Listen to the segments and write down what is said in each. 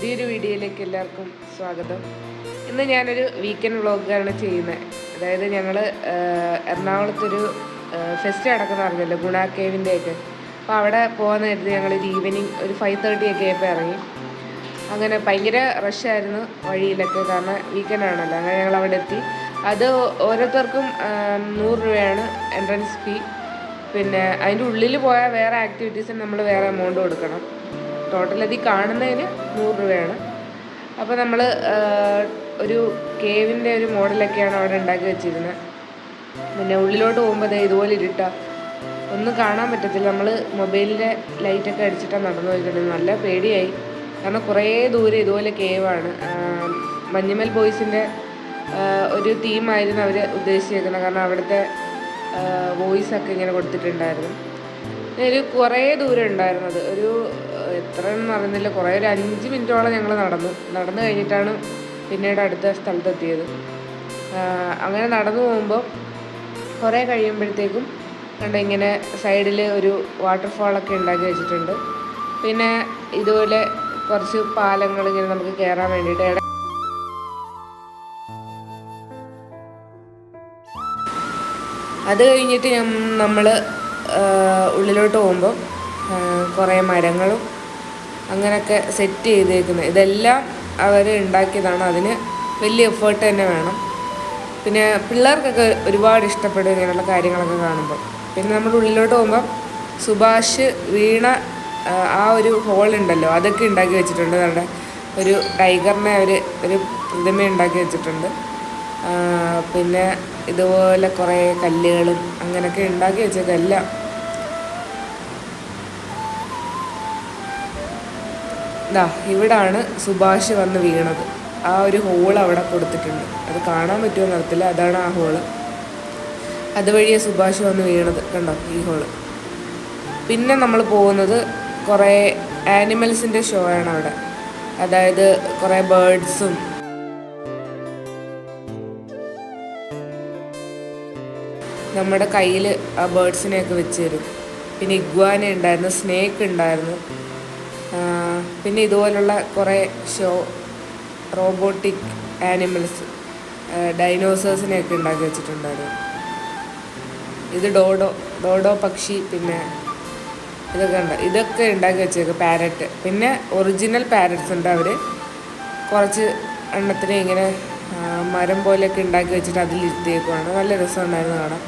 പുതിയൊരു വീഡിയോയിലേക്ക് എല്ലാവർക്കും സ്വാഗതം. ഇന്ന് ഞാനൊരു വീക്കെൻഡ് വ്ളോഗാണ് ചെയ്യുന്നത് അതായത് ഞങ്ങൾ എറണാകുളത്തൊരു ഫെസ്റ്റ് നടക്കുന്ന അറിഞ്ഞല്ലോ ഗുണ കേവിന്റെ ഒക്കെ. അപ്പോൾ അവിടെ പോകാൻ ഞങ്ങൾ ഞങ്ങളൊരു ഈവനിങ് ഒരു ഫൈവ് തേർട്ടി ഒക്കെ ആയപ്പോൾ ഇറങ്ങി. അങ്ങനെ ഭയങ്കര റഷായിരുന്നു വഴിയിലൊക്കെ കാരണം വീക്കെൻഡ് ആണല്ലോ അങ്ങനെ ഞങ്ങൾ അവിടെ എത്തി. അത് ഓരോരുത്തർക്കും നൂറ് രൂപയാണ് എൻട്രൻസ് ഫീ പിന്നെ അതിന്റെ ഉള്ളിൽ പോയാൽ വേറെ ആക്ടിവിറ്റീസിന് നമ്മൾ വേറെ എമൗണ്ട് കൊടുക്കണം. ടോട്ടൽ അതിൽ കാണുന്നതിന് നൂറ് രൂപയാണ്. അപ്പോൾ നമ്മൾ ഒരു കേവിന്റെ ഒരു മോഡലൊക്കെയാണ് അവിടെ ഉണ്ടാക്കി വെച്ചിരുന്നത് പിന്നെ ഉള്ളിലോട്ട് പോകുമ്പോൾ ഇതുപോലെ ഇരുട്ട. ഒന്നും കാണാൻ പറ്റത്തില്ല. നമ്മൾ മൊബൈലിന്റെ ലൈറ്റൊക്കെ അടിച്ചിട്ടാണ് നടന്നു പോയിക്കൊണ്ടിരുന്നത് നല്ല പേടിയായി. കാരണം കുറേ ദൂരെ ഇതുപോലെ കേവാണ്. മഞ്ഞുമൽ ബോയ്സിന്റെ ഒരു തീമായിരുന്നു അവർ ഉദ്ദേശിച്ചിരിക്കുന്നത് കാരണം അവിടുത്തെ വോയിസ് ഒക്കെ ഇങ്ങനെ കൊടുത്തിട്ടുണ്ടായിരുന്നു. ഒരു കുറേ ദൂരം ഉണ്ടായിരുന്നത്. ഒരു ഏഹ്, എന്ന് അറിയുന്നില്ല. കുറേ ഒരു അഞ്ച് മിനിറ്റോളം ഞങ്ങൾ നടന്നു. നടന്നു കഴിഞ്ഞിട്ടാണ് പിന്നീട് അടുത്ത സ്ഥലത്തെത്തിയത്. അങ്ങനെ നടന്നു പോകുമ്പോൾ കുറേ കഴിയുമ്പോഴത്തേക്കും കണ്ടോ ഇങ്ങനെ സൈഡിൽ ഒരു വാട്ടർഫാളൊക്കെ ഉണ്ടാക്കി വെച്ചിട്ടുണ്ട്. പിന്നെ ഇതുപോലെ കുറച്ച് പാലങ്ങൾ ഇങ്ങനെ നമുക്ക് കയറാൻ വേണ്ടിയിട്ട് അത് കഴിഞ്ഞിട്ട് നമ്മൾ ഉള്ളിലോട്ട് പോകുമ്പോൾ കുറേ മരങ്ങളും അങ്ങനെയൊക്കെ സെറ്റ് ചെയ്തേക്കുന്നത് ഇതെല്ലാം അവർ ഉണ്ടാക്കിയതാണ്. അതിന് വലിയ എഫേർട്ട് തന്നെ വേണം. പിന്നെ പിള്ളേർക്കൊക്കെ ഒരുപാട് ഇഷ്ടപ്പെടും ഇങ്ങനെയുള്ള കാര്യങ്ങളൊക്കെ കാണുമ്പോൾ പിന്നെ നമ്മൾ ഉള്ളിലോട്ട് പോകുമ്പം സുഭാഷ് വീണ ആ, ഒരു ഹോൾ ഉണ്ടല്ലോ. അതൊക്കെ ഉണ്ടാക്കി വെച്ചിട്ടുണ്ട്. നമ്മുടെ ഒരു ടൈഗറിനെ അവർ ഒരു പ്രതിമ ഉണ്ടാക്കി വെച്ചിട്ടുണ്ട്. പിന്നെ ഇതുപോലെ കുറേ കല്ലുകളും അങ്ങനെയൊക്കെ ഉണ്ടാക്കി വെച്ചേക്കാം ദാ ഇവിടാണ് സുഭാഷ് വന്ന് വീണത്. ആ ഒരു ഹോൾ അവിടെ കൊടുത്തിട്ടുണ്ട്. അത് കാണാൻ പറ്റുമോ നടത്തില്ല അതാണ് ആ ഹോൾ അതുവഴിയാണ് സുഭാഷ് വന്ന് വീണത്. കണ്ടോ ഈ ഹോൾ പിന്നെ നമ്മൾ പോകുന്നത് കുറേ ആനിമൽസിന്റെ ഷോ ആണ് അവിടെ. അതായത് കുറേ ബേർഡ്സും നമ്മുടെ കയ്യിൽ ആ ബേർഡ്സിനെയൊക്കെ വെച്ച് തരും. പിന്നെ ഇഗ്വാന ഉണ്ടായിരുന്നു സ്നേക്ക് ഉണ്ടായിരുന്നു. പിന്നെ ഇതുപോലുള്ള കുറേ ഷോ റോബോട്ടിക് ആനിമൽസ് ഡൈനോസേഴ്സിനെയൊക്കെ ഉണ്ടാക്കി വെച്ചിട്ടുണ്ടായിരുന്നു. ഇത് ഡോഡോ ഡോഡോ പക്ഷി പിന്നെ ഇതൊക്കെ ഉണ്ട് ഇതൊക്കെ ഉണ്ടാക്കി വെച്ചേക്ക് പാരറ്റ്. പിന്നെ ഒറിജിനൽ പാരറ്റ്സ് ഉണ്ട് അവർ കുറച്ച് എണ്ണത്തിന് ഇങ്ങനെ മരം പോലെയൊക്കെ ഉണ്ടാക്കി വെച്ചിട്ട് അതിലിരുത്തിയേക്കുവാണ്. നല്ല രസമുണ്ടായിരുന്നു കാണാൻ.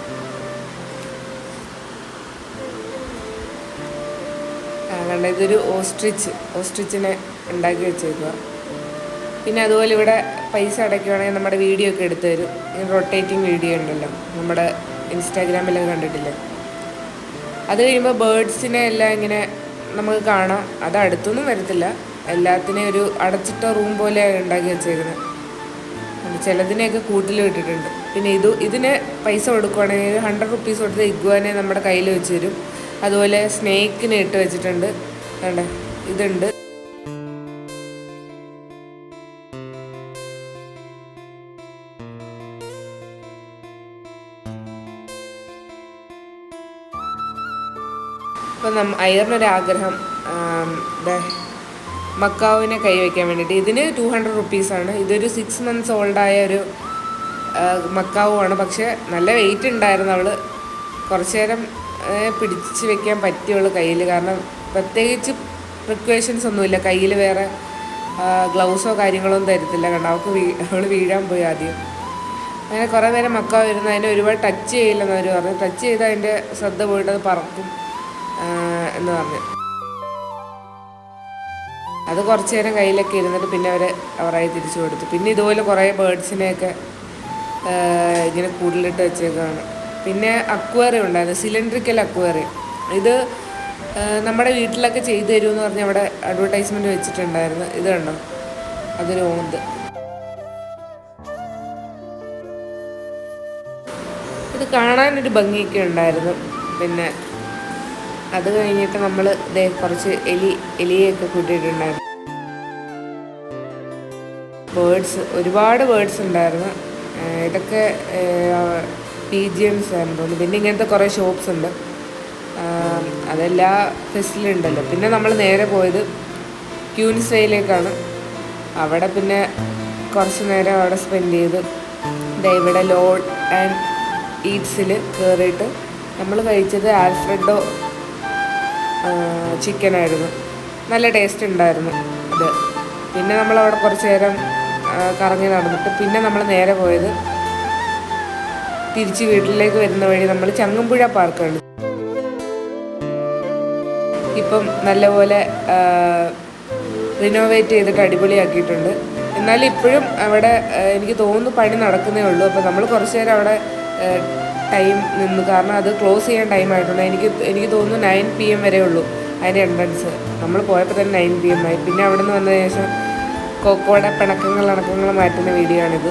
കണ്ട ഇതൊരു ഓസ്ട്രിച്ച് ഓസ്ട്രിച്ചിനെ ഉണ്ടാക്കി വെച്ചേക്കുക പിന്നെ അതുപോലെ ഇവിടെ പൈസ അടയ്ക്കുവാണെങ്കിൽ നമ്മുടെ വീഡിയോ ഒക്കെ എടുത്തു തരും. റൊട്ടേറ്റിംഗ് വീഡിയോ ഉണ്ടല്ലോ നമ്മുടെ ഇൻസ്റ്റാഗ്രാമിലൊക്കെ കണ്ടിട്ടില്ലേ? അത് കഴിയുമ്പോൾ ബേർഡ്സിനെ എല്ലാം ഇങ്ങനെ നമുക്ക് കാണാം. അത് അടുത്തൊന്നും വരത്തില്ല. എല്ലാത്തിനെയും ഒരു അടച്ചിട്ട റൂം പോലെ ഉണ്ടാക്കി വെച്ചേക്കുന്നത്. ചിലതിനെയൊക്കെ കൂട്ടിൽ വിട്ടിട്ടുണ്ട്. പിന്നെ ഇത് ഇതിന് പൈസ കൊടുക്കുവാണെങ്കിൽ ഹൺഡ്രഡ് റുപ്പീസ് കൊടുത്ത് ഇഗ്വാനെ നമ്മുടെ കയ്യിൽ വെച്ച് തരും. അതുപോലെ സ്നേക്കിന് ഇട്ട് വെച്ചിട്ടുണ്ട്. വേണ്ട ഇതുണ്ട്. അപ്പം നമ്മ അയറിനൊരാഗ്രഹം മക്കാവിനെ കൈവയ്ക്കാൻ വേണ്ടിയിട്ട്. ഇതിന് ടു ഹൺഡ്രഡ് റുപ്പീസാണ് ഇതൊരു സിക്സ് മന്ത്സ് ഓൾഡായ ഒരു മക്കാവുമാണ് പക്ഷേ നല്ല വെയിറ്റ് ഉണ്ടായിരുന്നു അവൾ കുറച്ചു നേരം പിടിച്ച് വെക്കാൻ പറ്റുള്ളൂ കയ്യിൽ കാരണം പ്രത്യേകിച്ച് പ്രിക്വേഷൻസ് ഒന്നുമില്ല. കയ്യിൽ വേറെ ഗ്ലൗസോ കാര്യങ്ങളോ ഒന്നും തരത്തില്ല. കണ്ട അവൾക്ക് വീ അവൾ വീഴാൻ പോയി ആദ്യം. അങ്ങനെ കുറേ നേരം മക്ക വരുന്ന അതിനെ ഒരുപാട് ടച്ച് ചെയ്യില്ലെന്ന് അവർ പറഞ്ഞു. ടച്ച് ചെയ്താൽ അതിന്റെ ശ്രദ്ധ പോയിട്ട് അത് പറക്കും. എന്ന് പറഞ്ഞു. അത് കുറച്ച് നേരം കയ്യിലൊക്കെ ഇരുന്നിട്ട് പിന്നെ അവർ അവരായി തിരിച്ചു കൊടുത്തു. പിന്നെ ഇതുപോലെ കുറേ ബേർഡ്സിനെയൊക്കെ ഇങ്ങനെ കൂടുതലിട്ട് വെച്ചേക്കാണ്. പിന്നെ അക്വേറിയം ഉണ്ടായിരുന്നു സിലിണ്ട്രിക്കൽ അക്വേറിയം. ഇത് നമ്മുടെ വീട്ടിലൊക്കെ ചെയ്തു തരുമെന്ന് പറഞ്ഞ് അവിടെ അഡ്വർടൈസ്മെന്റ് വെച്ചിട്ടുണ്ടായിരുന്നു. ഇത് കണ്ടോ? അതൊരു ഓന്ത് ഇത് കാണാനൊരു ഭംഗിയൊക്കെ ഉണ്ടായിരുന്നു. പിന്നെ അത് കഴിഞ്ഞിട്ട് നമ്മൾ ഇതേ കുറച്ച് എലി എലിയൊക്കെ കൂട്ടിയിട്ടുണ്ടായിരുന്നു. ബേഡ്സ് ഒരുപാട് ബേഡ്സ് ഉണ്ടായിരുന്നു. ഇതൊക്കെ പി ജി എംസ് ആണെന്ന് തോന്നുന്നു. പിന്നെ ഇങ്ങനത്തെ കുറേ ഷോപ്സ് ഉണ്ട്. അതെല്ലാ ഫെസ്റ്റിലും ഉണ്ടല്ലോ. പിന്നെ നമ്മൾ നേരെ പോയത് ക്യൂൻസയിലേക്കാണ് അവിടെ പിന്നെ കുറച്ച് നേരം അവിടെ സ്പെൻഡ് ചെയ്ത് ഇവിടെ ലോഡ് ആൻഡ് ഈറ്റ്സിൽ കയറിയിട്ട് നമ്മൾ കഴിച്ചത് ആൽഫ്രെഡോ ചിക്കനായിരുന്നു നല്ല ടേസ്റ്റ് ഉണ്ടായിരുന്നു അത് പിന്നെ നമ്മളവിടെ കുറച്ച് നേരം കറങ്ങി നടന്നിട്ട് പിന്നെ നമ്മൾ നേരെ പോയത് തിരിച്ച് വീട്ടിലേക്ക് വരുന്ന വഴി നമ്മൾ ചങ്ങമ്പുഴ പാർക്കാണ്. ഇപ്പം നല്ലപോലെ റിനോവേറ്റ് ചെയ്തിട്ട് അടിപൊളിയാക്കിയിട്ടുണ്ട്. എന്നാലും ഇപ്പോഴും അവിടെ എനിക്ക് തോന്നുന്നു പണി നടക്കുന്നേ ഉള്ളൂ. അപ്പോൾ നമ്മൾ കുറച്ച് നേരം അവിടെ ടൈം നിന്നു. കാരണം അത് ക്ലോസ് ചെയ്യാൻ ടൈം ആയിട്ടുണ്ട് എനിക്ക് എനിക്ക് തോന്നുന്നു നയൻ പി എം വരെ ഉള്ളൂ അതിന്റെ എൻട്രൻസ് നമ്മൾ പോയപ്പോൾ തന്നെ നയൻ പി എം ആയി. പിന്നെ അവിടെ നിന്ന് വന്നതിന് ശേഷം കൊക്കോടെ പിണക്കങ്ങൾ അണക്കങ്ങൾ മാറ്റുന്ന വീഡിയോ ആണിത്.